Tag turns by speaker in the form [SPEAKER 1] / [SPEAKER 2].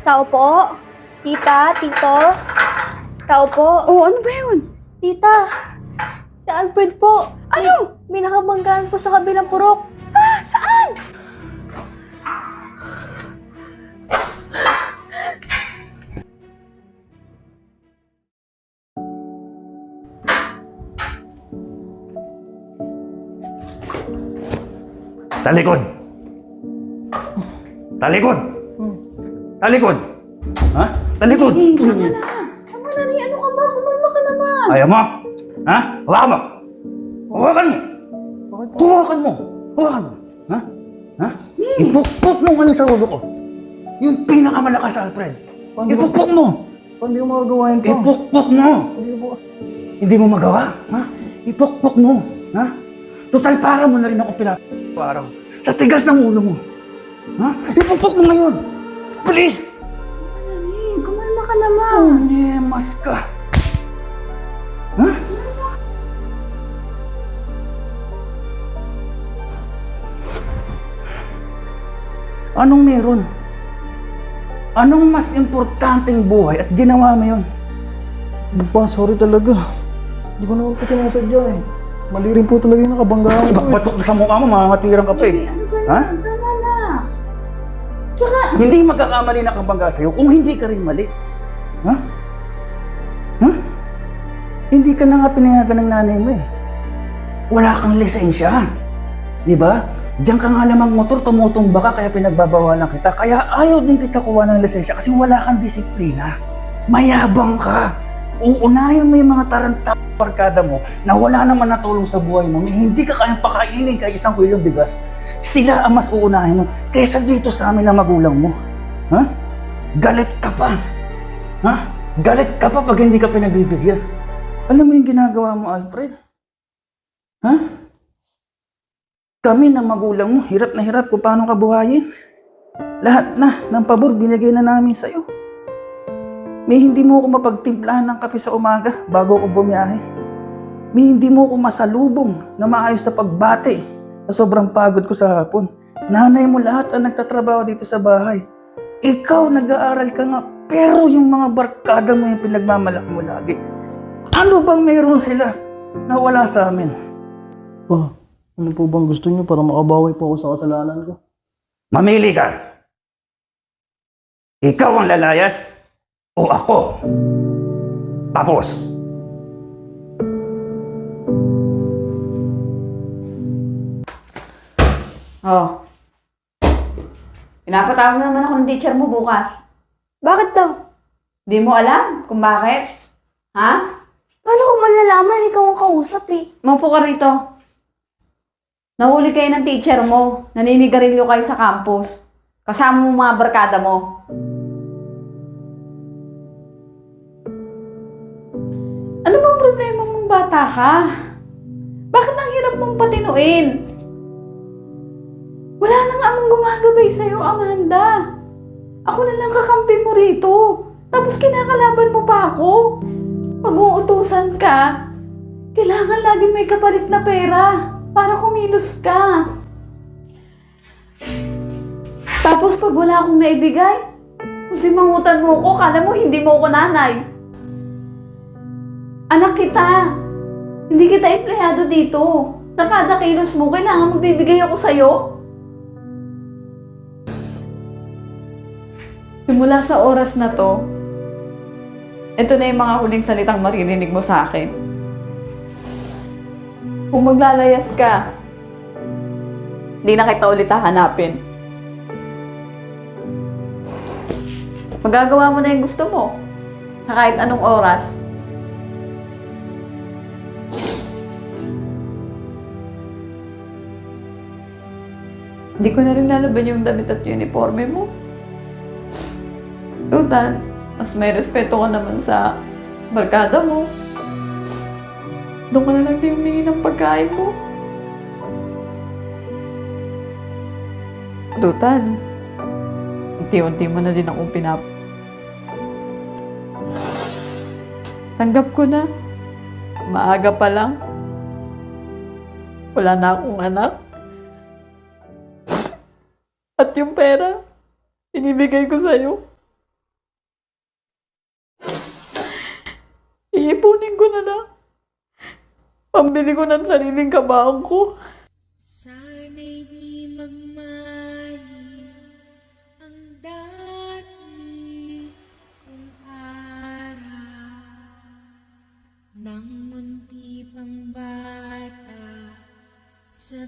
[SPEAKER 1] Tao po? Tita? Tito? Tao po?
[SPEAKER 2] Oh, ano ba yun?
[SPEAKER 1] Tita? Si Alfred po. Ano? May, may nakabanggaan po sa kabilang purok.
[SPEAKER 2] Ah, saan?
[SPEAKER 3] Talikod! Talikod! Talikod! Ha? Talikod!
[SPEAKER 2] Eh, tama na. Tama na, ni. Ano ka ba? Kumalma ka naman.
[SPEAKER 3] Ayaw mo? Ha? Hawakan mo! Hawakan mo! Hawakan mo! Hawakan mo! Ha? Ha? Ipukpok mo ano sa ulo ko. Yung pinakamalakas, Alfred. Ipukpok mo!
[SPEAKER 4] Paano yung magagawa yun pa?
[SPEAKER 3] Ipukpok mo!
[SPEAKER 4] Hindi mo.
[SPEAKER 3] Hindi mo magawa? Ha? Ipukpok mo! Ha? Total para mo na rin ako pinaparaw. Sa tigas ng ulo mo. Ha? Ipukpok mo ngayon! Please!
[SPEAKER 2] Eh, kumalma ka naman.
[SPEAKER 3] Punyemas ka. Ha? Anong meron? Anong mas importanteng buhay at ginawa mo yun?
[SPEAKER 4] Pa, sorry talaga. Hindi ko naman po sinasadya eh. Mali rin po talaga yung nakabanggaan ko eh.
[SPEAKER 3] Batok sa mukha mo, mamatirang ka pa eh.
[SPEAKER 2] Ano ba
[SPEAKER 3] Ha?
[SPEAKER 2] Tsaka,
[SPEAKER 3] Hindi magkakamali na kabangga sa'yo kung hindi ka rin mali. Ha? Ha? Hindi ka na nga pinayagan ng nanay mo eh. Wala kang lisensya. Di ba? Diyan ka nga lamang motor, tumutumba ka, kaya pinagbabawalan kita. Kaya ayaw din kita kuha ng lisensya kasi wala kang disiplina. Mayabang ka. Uunahin mo yung mga taranta barkada mo na wala naman natulong sa buhay mo, hindi ka kayang pakainin kay isang kilong bigas, sila ang mas uunahin mo kaysa dito sa amin na magulang mo. Ha? Galit ka pa. Ha? Galit ka pa pag hindi ka pinagbibigyan. Alam mo yung ginagawa mo, Alfred? Ha? Kami na magulang mo, hirap na hirap kung paano ka buhayin. Lahat na ng pabor binigay na namin sa'yo. May hindi mo ako mapagtimplahan ng kape sa umaga bago ako bumiyahe. May hindi mo ako masalubong na maayos na pagbati sa sobrang pagod ko sa hapon. Nanay mo lahat ang nagtatrabaho dito sa bahay. Ikaw nag-aaral ka nga, pero yung mga barkada mo yung pinagmamalaki mo lagi. Ano bang meron sila na wala sa amin?
[SPEAKER 4] Pa, ano po bang gusto niyo para makabawi po ako sa kasalanan ko?
[SPEAKER 3] Mamili ka. Ikaw ang lalayas o ako. Tapos.
[SPEAKER 2] Oh. Pinapatawag na naman ako ng teacher mo bukas.
[SPEAKER 1] Bakit daw?
[SPEAKER 2] Di mo alam kung bakit? Ha?
[SPEAKER 1] Paano ko malalaman? Ikaw ang kausap eh.
[SPEAKER 2] Maupo ka rito. Nahuli kayo ng teacher mo. Naninigarilyo kayo sa campus. Kasama mo mga barkada mo. Ano bang problema mong bata ka? Bakit ang hirap mong patinuin? Wala na nga amang gumagabay sa'yo, Amanda. Ako na lang kakampi mo rito. Tapos kinakalaban mo pa ako. Pag uutusan ka, kailangan lagi may kapalit na pera para kumilos ka. Tapos pag wala akong naibigay, kung simangutan mo ko, kala mo hindi mo ako nanay. Anak kita, hindi kita empleyado dito. Na kada kilos mo, kailangan magbibigay ako sa'yo. Simula sa oras na to, ito na yung mga huling salitang maririnig mo sa akin. Kung maglalayas ka, hindi na kita ulit hahanapin. Magagawa mo na yung gusto mo. Sa kahit anong oras. Hindi ko na rin lalaban yung damit at uniforme mo. Tutan, mas may respeto ka naman sa barkada mo. Doon ka na lang din humingi ng pagkain mo. Tutan, unti-unti mo na din akong pinap... Tanggap ko na. Maaga pa lang. Wala na akong anak. At yung pera, binibigay ko sa'yo. Iipunin ko na lang. Pambili ko ng sariling kabaong ko.
[SPEAKER 5] Sana'y di magmali ang dati kong araw Nang munti pang bata sa